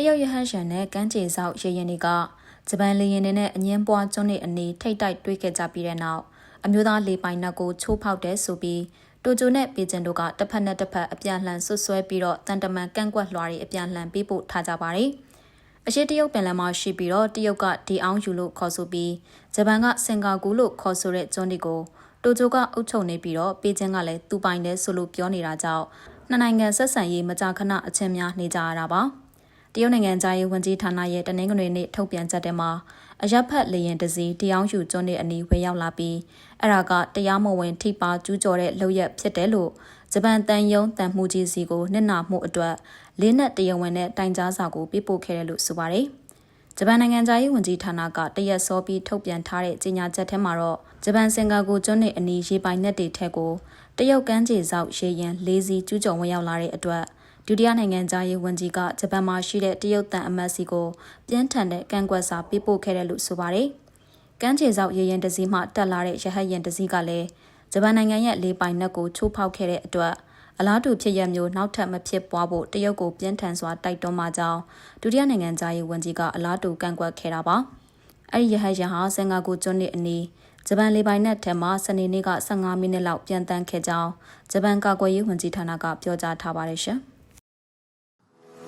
တရုတ်ရဟန်းရှန်နဲ့ကမ်းခြေဆောက်ရေရင်တွေကဂျပန်လေရင်တွေနဲ့အငင်းပွားကျွန်းတွေအနီးထိတ်တိုက်တွေ့ခဲ့ကြပြီးတဲ့နောက်အမျိုးသားလေပိုင်နက်ကိုချိုးဖောက်တဲ့ဆိုပြီးတိုကျိုနဲ့ပေကျင်တို့ကတစ်ဖက်နဲ့တစ်ဖက်အပြန်လှန်ဆွဆွဲပြီးတော့တန်တမန်ကန့်ကွက်လွှာတွေအပြန်လှန်ပေးပို့ထားကြပါတယ်။အရှိတရုတ်ပင်လယ်မှာရှိပြီးတော့တရုတ်ကဒီအောင်ယူလို့ခေါ်ဆိုပြီးဂျပန်ကစင်ကာကူလို့ခေါ်ဆိုတဲ့ကျွန်းတွေကိုတိုကျိုကအုပ်ချုပ်နေပြီးတော့ပေကျင်းကလည်းသူပိုင်တယ်ဆိုလို့ပြောနေတာကြောင့်နှစ်နိုင်ငံဆက်ဆံရေးမကြာခဏအချင်းများနေကြရတာပါ။ တရုတ်နိုင်ငံသားရေးဝန်ကြီးဌာနရဲ့တနင်္ဂနွေနေ့ထုတ်ပြန်ချက်ထဲမှာအရက်ဖက်လေရင်တစည်းတရားယူကျွန်းတွေအနီးဝေရောက်လာပြီးအဲ့ဒါကတရားမဝင်ထိပါကျူးကျော်တဲ့လုပ်ရက်ဖြစ်တယ်လို့ဂျပန်တန်ယုံတန်မှုကြီးစီကိုနစ်နာမှုအတွက်လေးနက်တရားဝင်တဲ့တိုင်ကြားစာကိုပေးပို့ခဲ့တယ်လို့ဆိုပါတယ်။ဂျပန်နိုင်ငံသားရေးဝန်ကြီးဌာနကတရက်စောပြီးထုတ်ပြန်ထားတဲ့ကြေညာချက်ထဲမှာတော့ဂျပန်စင်ကာကိုကျွန်းတွေအနီးရေပိုင်နက်တွေထက်ကိုတရုတ်ကမ်းခြေဆောက်ရေရင်လေးစီကျူးကျော်ဝင်ရောက်လာတဲ့အတွက် ဒုတိယနိုင်ငံသားရေးဝန်ကြီးကဂျပန်မှာရှိတဲ့တရုတ်တန်အမတ်စီကိုပြင်းထန်တဲ့ကန့်ကွက်စာပေးပို့ခဲ့တယ်လို့ဆိုပါတယ်။ကမ်းခြေဆောက်ရေရင်တစည်းမှတက်လာတဲ့ရဟတ်ရင်တစည်းကလည်းဂျပန်နိုင်ငံရဲ့လေပိုင်နက်ကိုချိုးဖောက်ခဲ့တဲ့အတွက်အလားတူဖြစ်ရမျိုးနောက်ထပ်မဖြစ်ပွားဖို့တရုတ်ကိုပြင်းထန်စွာတိုက်တွန်းမှကြောင်းဒုတိယနိုင်ငံသားရေးဝန်ကြီးကအလားတူကန့်ကွက်ခဲ့တာပါ။အဲ့ဒီရဟတ်ရန်ဟာစင်ကာကိုကျွန်းနေအနီးဂျပန်လေပိုင်နက်ထဲမှာစနေနေ့က15မိနစ်လောက်ပြန်တန်းခဲ့ကြောင်းဂျပန်ကာကွယ်ရေးဝန်ကြီးဌာနကပြောကြားထားပါတယ်ရှင်။